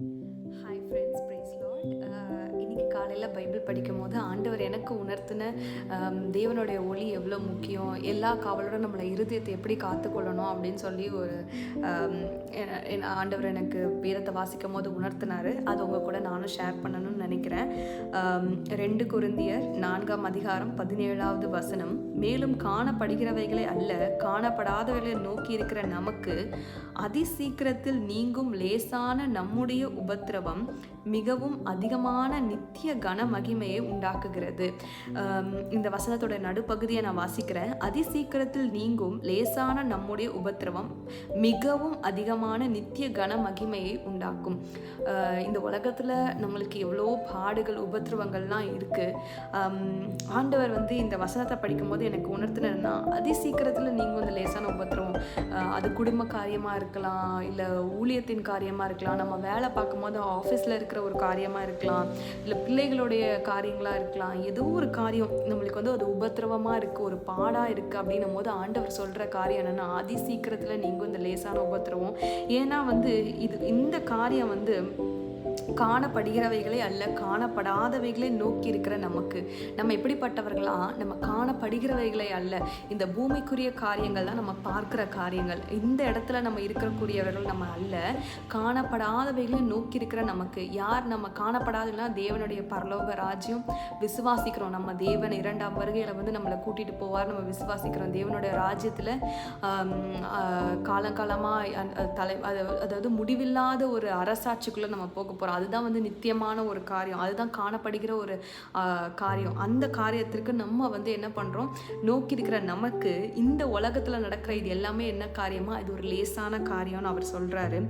Hi, friends. காலையில் Bible படிக்கும் போது ஆண்டவர் எனக்கு உணர்த்தின தேவனுடைய ஒளி எவ்வளோ முக்கியம் எல்லா காவலோட நம்மளை இருதயத்தை எப்படி காத்துக்கொள்ளணும் அப்படின்னு சொல்லி ஒரு ஆண்டவர் எனக்கு வீரத்தை வாசிக்கும் போது உணர்த்தினார். அது உங்கள் கூட நானும் ஷேர் பண்ணணும்னு நினைக்கிறேன். ரெண்டு குருந்தியர் நான்காம் அதிகாரம் பதினேழாவது வசனம். மேலும் காணப்படுகிறவைகளை அல்ல காணப்படாதவைகளை நோக்கி இருக்கிற நமக்கு அதிசீக்கிரத்தில் நீங்கும் லேசான நம்முடைய உபத்திரவம் மிகவும் அதிகமான நித்திய கன மகிமையை உண்டாக்குகிறது. இந்த வசனத்தோட நடுப்பகுதியை நான் வாசிக்கிறேன். அதிசீக்கிரத்தில் நீங்கும் லேசான நம்முடைய உபத்திரவம் மிகவும் அதிகமான நித்திய கன மகிமையை உண்டாக்கும். இந்த உலகத்தில் நம்மளுக்கு எவ்வளோ பாடுகள் உபத்திரவங்கள்லாம் இருக்குது ஆண்டவர் வந்து இந்த வசனத்தை படிக்கும்போது எனக்கு உணர்த்தினா அதிசீக்கிரத்தில் நீங்கள் இந்த லேசான உபத்திரவம். அது குடும்ப காரியமாக இருக்கலாம் இல்லை ஊழியத்தின் காரியமாக இருக்கலாம் நம்ம வேலை பார்க்கும்போது ஆஃபீஸில் இருக்கிற ஒரு காரியமாக இருக்கலாம் இல்லை பிள்ளைகளுடைய காரியங்களாக இருக்கலாம். ஏதோ ஒரு காரியம் நம்மளுக்கு வந்து அது உபத்திரவமாக இருக்குது ஒரு பாடாக இருக்குது அப்படின்னும் போது ஆண்டவர் சொல்கிற காரியம் என்னென்னா அதி சீக்கிரத்தில் நீங்கள் இந்த லேசான உபத்திரவம். ஏன்னா வந்து இது இந்த காரியம் வந்து காணப்படுகிறவைகளே அல்ல காணப்படாதவைகளை நோக்கி இருக்கிற நமக்கு. நம்ம எப்படிப்பட்டவர்களா? நம்ம காணப்படுகிறவைகளே அல்ல. இந்த பூமிக்குரிய காரியங்கள் தான் நம்ம பார்க்குற காரியங்கள். இந்த இடத்துல நம்ம இருக்கக்கூடியவர்கள் நம்ம அல்ல. காணப்படாதவைகளை நோக்கி இருக்கிற நமக்கு. யார் நம்ம காணப்படாதுன்னா தேவனுடைய பரலோக ராஜ்யம். விசுவாசிக்கிறோம். நம்ம தேவன் இரண்டாம் வருகையில் வந்து நம்மளை கூட்டிகிட்டு போவார். நம்ம விசுவாசிக்கிறோம். தேவனுடைய ராஜ்யத்தில் காலங்காலமாக தலை அதாவது முடிவில்லாத ஒரு அரசாட்சிக்குள்ளே நம்ம போக போகிறோம் அதுதான் வந்து நித்தியமான ஒரு காரியம். அதுதான் காணப்படுகிற ஒரு காரியம். அந்த காரியத்திற்கு நம்ம வந்து என்ன பண்ணுறோம் நோக்கி இருக்கிற நமக்கு இந்த உலகத்தில் நடக்கிற இது எல்லாமே என்ன காரியமாக இது ஒரு லேசான காரியம்னு அவர் சொல்கிறாரு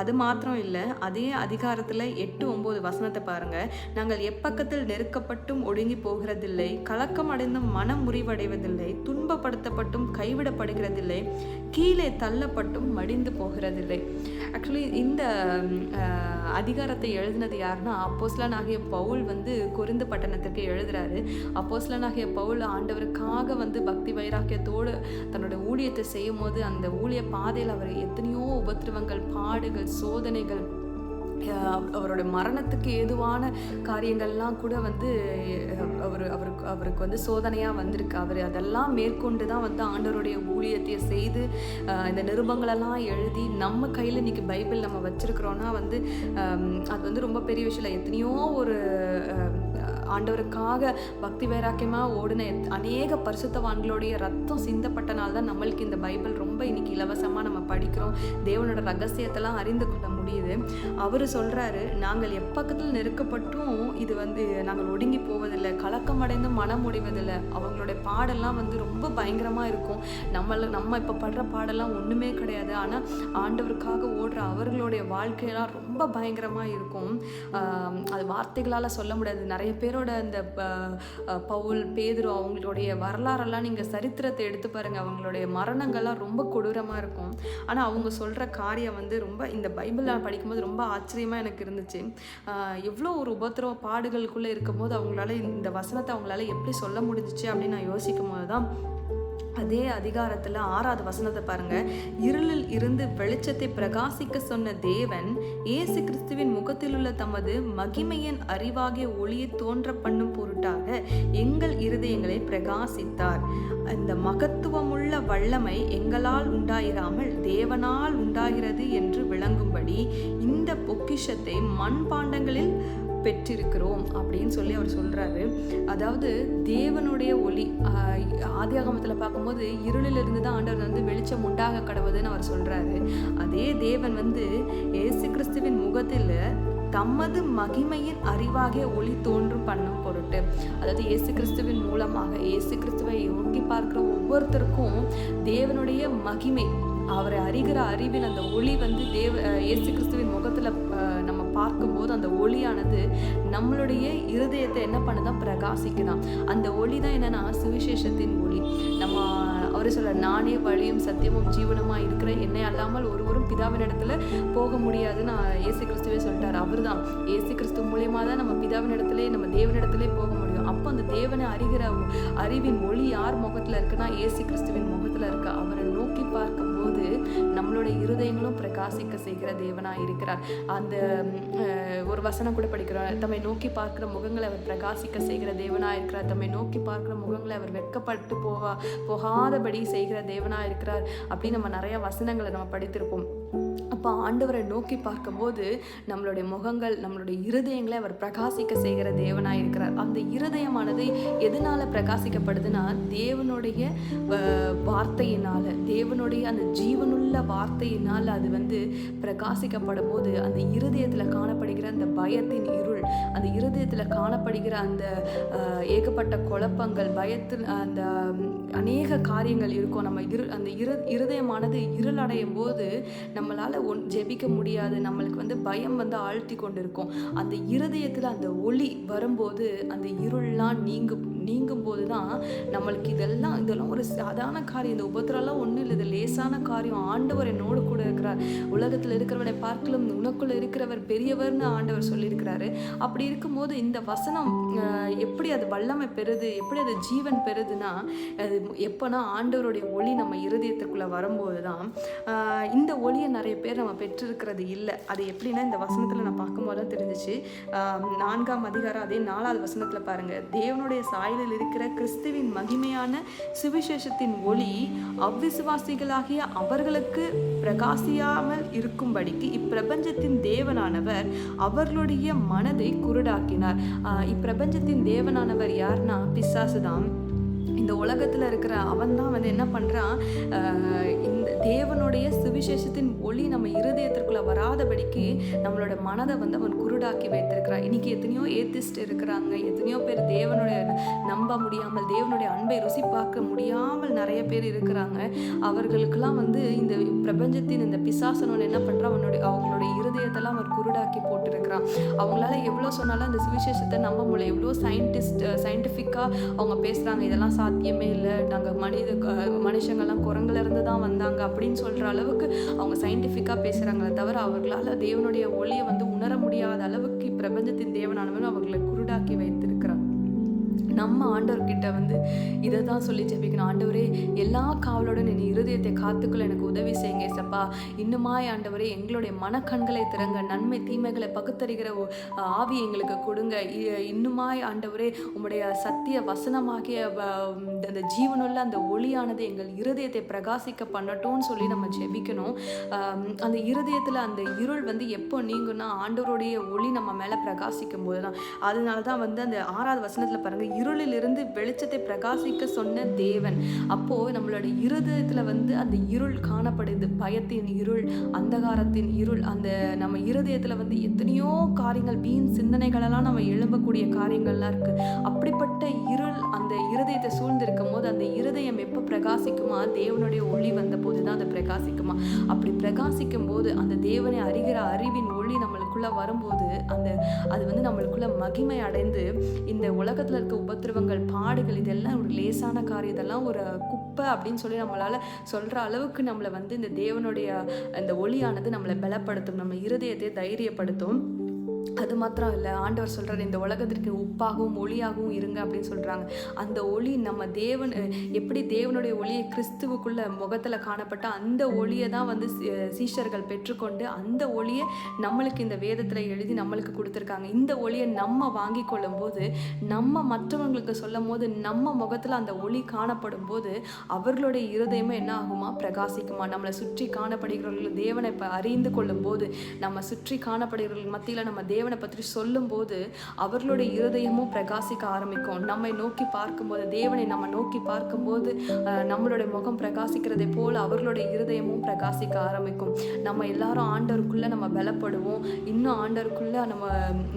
அது மாத்திரம் இல்லை அதே அதிகாரத்தில் எட்டு ஒம்பது வசனத்தை பாருங்கள் நாங்கள் எப்பக்கத்தில் நெருக்கப்பட்டும் ஒடுங்கி போகிறதில்லை கலக்கம் அடைந்தும் மனம் முறிவடைவதில்லை துன்பப்படுத்தப்பட்டும் கைவிடப்படுகிறதில்லை கீழே தள்ளப்பட்டும் மடிந்து போகிறதில்லை. ஆக்சுவலி இந்த அதிகாரத்தை எழுதினது யாருன்னா அப்போஸ்லனாகிய பவுல் வந்து கொரிந்து பட்டணத்திற்கு எழுதுறாரு. அப்போஸ்லனாகிய பவுல் ஆண்டவருக்காக வந்து பக்தி வைராக்கியத்தோடு தன்னோட ஊழியத்தை செய்யும் போது அந்த ஊழிய பாதையில் அவர் எத்தனையோ உபத்திரவங்கள் பாடுகள் சோதனைகள் அவரோட மரணத்துக்கு ஏதுவான காரியங்கள்லாம் கூட வந்து அவர் அவருக்கு அவருக்கு வந்து சோதனையாக வந்திருக்கு. அவர் அதெல்லாம் மேற்கொண்டு தான் வந்து ஆண்டவருடைய ஊழியத்தை செய்து இந்த நிருபங்களெல்லாம் எழுதி நம்ம கையில் இன்றைக்கி பைபிள் நம்ம வச்சுருக்கிறோன்னா வந்து அது வந்து ரொம்ப பெரிய விஷயம் இல்லை. எத்தனையோ ஒரு ஆண்டவருக்காக பக்தி வைராக்கியமாக ஓடின எத்- அநேக பரிசுத்தவான்களுடைய ரத்தம் சிந்தப்பட்டனால தான் நம்மளுக்கு இந்த பைபிள் ரொம்ப இன்னைக்கு இலவசமாக நம்ம படிக்கிறோம். தேவனோட ரகசியத்தெல்லாம் அறிந்து கொள்ள முடியுது. அவர் சொல்கிறாரு நாங்கள் எப்பக்கத்தில் நெருக்கப்பட்டும் இது வந்து நாங்கள் ஒடுங்கி போவதில்லை. கலக்கமடைந்து மனம் உடைவதில்லை அவங்களுடைய பாடெல்லாம் வந்து ரொம்ப பயங்கரமாக இருக்கும். நம்மள நம்ம இப்போ படுற பாடெல்லாம் ஒன்றுமே கிடையாது. ஆனால் ஆண்டவருக்காக ஓடுற அவர்களுடைய வாழ்க்கையெல்லாம் ரொம்ப பயங்கரமாக இருக்கும். அது வார்த்தைகளால் சொல்ல முடியாது. நிறைய பேர் பேரோட அந்த ப- பவுல் பேதுரு அவங்களுடைய வரலாறெல்லாம் நீங்கள் சரித்திரத்தை எடுத்து பாருங்கள் அவங்களுடைய மரணங்கள்லாம் ரொம்ப கொடூரமாக இருக்கும். ஆனால் அவங்க சொல்கிற காரியம் வந்து ரொம்ப இந்த பைபிளில் படிக்கும்போது ரொம்ப ஆச்சரியமாக எனக்கு இருந்துச்சு. எவ்வளோ ஒரு உபத்திரவ பாடுகளுக்குள்ளே இருக்கும்போது அவங்களால இந்த வசனத்தை அவங்களால எப்படி சொல்ல முடிஞ்சிச்சு அப்படின்னு நான் யோசிக்கும் போது தான் அதே அதிகாரத்தில் ஆறாவது வசனத்தை பாருங்க. இருளில் இருந்து வெளிச்சத்தை பிரகாசிக்க சொன்ன தேவன் இயேசு கிறிஸ்துவின் முகத்தில் உள்ள தமது மகிமையின் அறிவாகிய ஒளியை தோன்ற பண்ணும் பொருட்டாக எங்கள் இருதயங்களை பிரகாசித்தார். அந்த மகத்துவமுள்ள வல்லமை எங்களால் உண்டாயிராமல் தேவனால் உண்டாகிறது என்று விளங்கும்படி இந்த பொக்கிஷத்தை மண்பாண்டங்களில் பெற்றிருக்கிறோம் அப்படின்னு சொல்லி அவர் சொல்கிறாரு அதாவது தேவனுடைய ஒளி ஆதியாகமத்தில் பார்க்கும்போது இருளிலிருந்து தான் ஆண்டவர் வந்து வெளிச்சம் உண்டாக கடவுதுன்னு அவர் சொல்கிறாரு அதே தேவன் வந்து ஏசு கிறிஸ்துவின் முகத்தில் தமது மகிமையின் அறிவாகிய ஒளி தோன்றும் பண்ணும் பொருட்டு அதாவது இயேசு கிறிஸ்துவின் மூலமாக இயேசு கிறிஸ்துவை நோக்கி பார்க்குற ஒவ்வொருத்தருக்கும் தேவனுடைய மகிமை அவரை அறிகிற அறிவில் அந்த ஒளி வந்து தேவ இயேசு கிறிஸ்துவின் முகத்தில் நம்ம பார்க்கும் அந்த ஒளியானது நம்மளுடைய இருதயத்தை என்ன பண்ணுதான் பிரகாசிக்குதான் அந்த ஒளி தான் என்னன்னா சுவிசேஷத்தின் ஒளி. நம்ம அவர் சொல்ல நானே வழியும் சத்தியமும் ஜீவனமா இருக்கிற என்னை அல்லாமல் ஒருவரும் பிதாவின் இடத்துல போக முடியாதுன்னு ஏசு கிறிஸ்துவே சொல்லிட்டார். அவர் தான் ஏசு கிறிஸ்து மூலியமா தான் நம்ம பிதாவின் இடத்துல நம்ம தேவனிடத்திலே போக முடியும். அப்போ அந்த தேவனை அறிகிற அறிவின் ஒளி யார் முகத்துல இருக்குன்னா ஏசு கிறிஸ்துவின் முகத்துல இருக்கு. அவரை நோக்கி பார்க்கும் போது நம்மளோட இருதயங்களும் பிரகாசிக்க செய்கிற தேவனாக இருக்கிறார். அந்த ஒரு வசனம் கூட படிக்கிறோம். தம்மை நோக்கி பார்க்கிற முகங்களை அவர் பிரகாசிக்க செய்கிற தேவனாக இருக்கிறார். தம்மை நோக்கி பார்க்கிற முகங்களை அவர் வெட்கப்பட்டு போகா போகாதபடி செய்கிற தேவனாக இருக்கிறார். அப்படின்னு நம்ம நிறைய வசனங்களை நம்ம படித்திருப்போம். அப்போ ஆண்டவரை நோக்கி பார்க்கும்போது நம்மளுடைய முகங்கள் நம்மளுடைய இருதயங்களை அவர் பிரகாசிக்க செய்கிற தேவனாக இருக்கிறார். அந்த இருதயமானது எதனால் பிரகாசிக்கப்படுதுன்னா தேவனுடைய வார்த்தையினால் தேவனுடைய அந்த ஜீவனுள்ள வார்த்தையினால் அது வந்து பிரகாசிக்கப்படும் போது அந்த இருதயத்தில் காணப்படுகிற அந்த பயத்தின் இருள் அந்த இருதயத்தில் காணப்படுகிற அந்த ஏகப்பட்ட குழப்பங்கள் பயத்தின் அந்த அநேக காரியங்கள் இருக்கும். நம்ம இரு அந்த இரு இருதயமானது இருளடையும் போது நம்மளால் ஒன் ஜெபிக்க முடியாது. நம்மளுக்கு வந்து பயம் வந்து ஆழ்த்தி கொண்டு இருக்கும் அந்த இருதயத்தில் அந்த ஒளி வரும்போது அந்த இருள்லாம் நீங்கும் நீங்கும் போது தான் நம்மளுக்கு இதெல்லாம் இதெல்லாம் ஒரு சாதாரண காரியம். இந்த உபத்திரம்லாம் ஒன்றும் இல்லை. இது லேசான காரியம். ஆண்டவர் என்னோடு கூட இருக்கிறார். உலகத்தில் இருக்கிறவனை பார்க்கலும் உனக்குள்ளே இருக்கிறவர் பெரியவர்னு ஆண்டவர் சொல்லியிருக்கிறாரு. அப்படி இருக்கும்போது இந்த வசனம் எப்படி அது வல்லமை பெறுது? எப்படி அது ஜீவன் பெறுதுன்னா அது எப்போனா ஆண்டவருடைய ஒளி நம்ம இருதயத்துக்குள்ளே வரும்போது தான் இந்த ஒளியை நிறைய பேர் நம்ம பெற்றிருக்கிறது இல்லை. அது எப்படின்னா இந்த வசனத்தில் நான் பார்க்கும்போது தான் தெரிஞ்சிச்சு. நான்காம் அதிகாரம் அதே நாலாவது வசனத்தில் பாருங்கள் தேவனுடைய சாயலில் இருக்கிற கிறிஸ்துவின் மகிமையான சுவிசேஷத்தின் ஒளி அவ்விசுவாசிகளாகிய அவர்களுக்கு பிரகாசியாமல் இருக்கும்படிக்கு இப்பிரபஞ்சத்தின் தேவனானவர் அவர்களுடைய மனதை குருடாக்கினார். இப்பிரபஞ்சத்தின் தேவனானவர் யாருன்னா பிசாசுதான். இந்த உலகத்தில் இருக்கிற அவன் தான் வந்து என்ன பண்ணுறான் இந்த தேவனுடைய சுவிசேஷத்தின் ஒளி நம்ம இருதயத்திற்குள்ள இல்லாதபடிக்கு நம்மளோட மனதை வந்து அவன் குருடாக்கி வைத்திருக்கிறான். இன்னைக்கு எத்தனையோ ஏத்திஸ்ட் இருக்கிறாங்க. எத்தனையோ பேர் தேவனுடைய நம்ப முடியாமல் தேவனுடைய அன்பை ருசி பார்க்க முடியாமல் நிறைய பேர் இருக்கிறாங்க. அவர்களுக்கெல்லாம் வந்து இந்த பிரபஞ்சத்தின் இந்த பிசாசனோன்னு என்ன பண்ணுறான் அவனுடைய அவங்களுடைய இருதயத்தெல்லாம் அவர் குருடாக்கி போட்டிருக்கிறான். அவங்களால எவ்வளோ சொன்னாலும் அந்த சுவிசேஷத்தை நம்ப முடியல. எவ்வளோ சயின்டிஸ்ட் சயின்டிஃபிக்காக அவங்க பேசுகிறாங்க இதெல்லாம் சாத்தியமே இல்லை. நாங்கள் மனித க- மனுஷங்கெல்லாம் குரங்குல இருந்து தான் வந்தாங்க அப்படின்னு சொல்கிற அளவுக்கு அவங்க சயின்டிஃபிக்காக பேசுகிறாங்களே தவிர அவர் அவர்களால் தேவனுடைய ஒளியை வந்து உணர முடியாத அளவுக்கு பிரபஞ்சத்தின் தேவனானவன் அவர்களை குருடாக்கி வைத்திருக்கிறான் நம்ம ஆண்டவர்கிட்ட வந்து இதை தான் சொல்லி ஜெபிக்கணும். ஆண்டவரே எல்லா காவலுடன் என் இருதயத்தை காத்துக்குள்ள எனக்கு உதவி செய்யுங்க சப்பா இன்னுமாய் ஆண்டவரே எங்களுடைய மனக்கண்களை திறங்க நன்மை தீமைகளை பகுத்தறிகிற ஆவி எங்களுக்கு கொடுங்க. இ- இன்னுமாய் ஆண்டவரே உங்களுடைய சத்திய வசனமாகிய வ- அந்த ஜீவனுள்ள அந்த ஒளியானது எங்கள் இருதயத்தை பிரகாசிக்க பண்ணட்டும்னு சொல்லி நம்ம ஜெபிக்கணும். அந்த இருதயத்தில் அந்த இருள் வந்து எப்போ நீங்கும்னா ஆண்டவருடைய ஒளி நம்ம மேலே பிரகாசிக்கும் போது தான் அதனால தான் வந்து அந்த ஆறாவது வசனத்தில் பாருங்க இருளிலிருந்து வெளிச்சத்தை பிரகாசிக்க சொன்ன தேவன். அப்போ நம்மளோட இருதயத்தில் வந்து அந்த இருள் காணப்படுது. பயத்தின் இருள் அந்தகாரத்தின் இருள் அந்த நம்ம இருதயத்தில் வந்து எத்தனையோ காரியங்கள் வீண் சிந்தனைகளெல்லாம் நம்ம எழும்பக்கூடிய காரியங்கள்லாம் இருக்கு. அப்படிப்பட்ட இருள் அந்த இருதயத்தை சூழ்ந்திருக்கும் போது அந்த இருதயம் எப்போ பிரகாசிக்குமா? தேவனுடைய ஒளி வந்த போது தான் அதை பிரகாசிக்குமா? அப்படி பிரகாசிக்கும் போது அந்த தேவனை அறிகிற அறிவின் ஒளி நம்மளுக்குள்ள வரும்போது அந்த அது வந்து நம்மளுக்குள்ளே மகிமை அடைந்து இந்த உலகத்தில் இருக்க உபத்திரவங்கள் பாடுகள் இதெல்லாம் ஒரு லேசான காரியம். இதெல்லாம் ஒரு குப்பை அப்படின்னு சொல்லி நம்மளால் சொல்கிற அளவுக்கு நம்மளை வந்து இந்த தேவனுடைய அந்த ஒளியானது நம்மளை பலப்படுத்தும். நம்ம இருதயத்தை தைரியப்படுத்தும். அது மாத்திரம் இல்லை. ஆண்டவர் சொல்கிறார் இந்த உலகத்திற்கு உப்பாகவும் ஒளியாகவும் இருங்க அப்படின்னு சொல்கிறாங்க அந்த ஒளி நம்ம தேவன் எப்படி தேவனுடைய ஒளியை கிறிஸ்துவுக்குள்ள முகத்தில் காணப்பட்ட அந்த ஒளியை தான் வந்து சீஷர்கள் பெற்றுக்கொண்டு அந்த ஒளியை நம்மளுக்கு இந்த வேதத்தில் எழுதி நம்மளுக்கு கொடுத்துருக்காங்க. இந்த ஒளியை நம்ம வாங்கி கொள்ளும் போது நம்ம மற்றவங்களுக்கு சொல்லும் போது நம்ம முகத்தில் அந்த ஒளி காணப்படும் போது அவர்களுடைய இருதயமே என்ன ஆகுமா? பிரகாசிக்குமா? நம்மளை சுற்றி காணப்படுகிறவர்கள் தேவனை இப்போ அறிந்து கொள்ளும் போது நம்ம சுற்றி காணப்படுகிறவர்கள் மத்தியில் நம்ம தேவனை பற்றி சொல்லும்போது அவர்களுடைய இருதயமும் பிரகாசிக்க ஆரம்பிக்கும். நம்மை நோக்கி பார்க்கும்போது தேவனை நம்ம நோக்கி பார்க்கும்போது நம்மளுடைய முகம் பிரகாசிக்கிறதை போல் அவர்களுடைய இருதயமும் பிரகாசிக்க ஆரம்பிக்கும். நம்ம எல்லாரும் ஆண்டவருக்குள்ளே நம்ம பலப்படுவோம். இன்னும் ஆண்டவருக்குள்ள நம்ம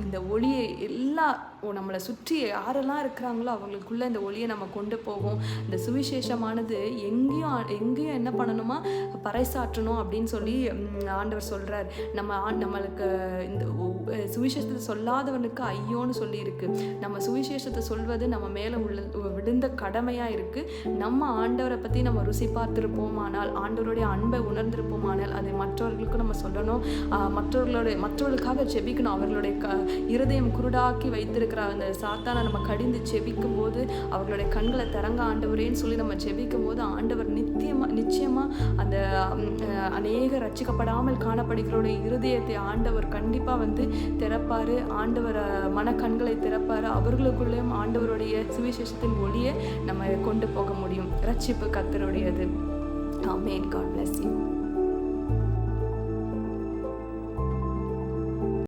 இந்த ஒளியை எல்லா நம்மளை சுற்றி யாரெல்லாம் இருக்கிறாங்களோ அவங்களுக்குள்ள இந்த ஒளியை நம்ம கொண்டு போவோம் இந்த சுவிசேஷமானது எங்கேயும் எங்கேயும் என்ன பண்ணணுமா? பறைசாற்றணும் அப்படின்னு சொல்லி ஆண்டவர் சொல்றார். நம்ம நம்மளுக்கு இந்த சுவிசேஷத்தை சொல்லாதவனுக்கு ஐயோன்னு சொல்லியிருக்கு. நம்ம சுவிசேஷத்தை சொல்வது நம்ம மேலே உள்ள விழுந்த கடமையாக இருக்குது நம்ம ஆண்டவரை பற்றி நம்ம ருசி பார்த்துருப்போமானால் ஆண்டவருடைய அன்பை உணர்ந்திருப்போமானால் அதை மற்றவர்களுக்கும் நம்ம சொல்லணும். மற்றவர்களுடைய மற்றவர்களுக்காக செபிக்கணும் அவர்களுடைய க இருதயம் குருடாக்கி வைத்திருக்கிற அந்த சாத்தானை நம்ம கடிந்து செபிக்கும் போது அவர்களுடைய கண்களை திறங்க ஆண்டவரேன்னு சொல்லி நம்ம செபிக்கும் போது ஆண்டவர் நித்தியமாக நிச்சயமாக அந்த அநேக ரச்சிக்கப்படாமல் காணப்படுகிறவருடைய இருதயத்தை ஆண்டவர் கண்டிப்பாக வந்து திறப்பார் ஆண்டவர் மன மனக்கண்களை திறப்பார் அவர்களுக்குள்ளேயும் ஆண்டவருடைய சுவிசேஷத்தின் ஒளியை நம்ம கொண்டு போக முடியும். ரட்சிப்பு கத்தருடையது. ஆமேன் காட் பிளஸ் யூ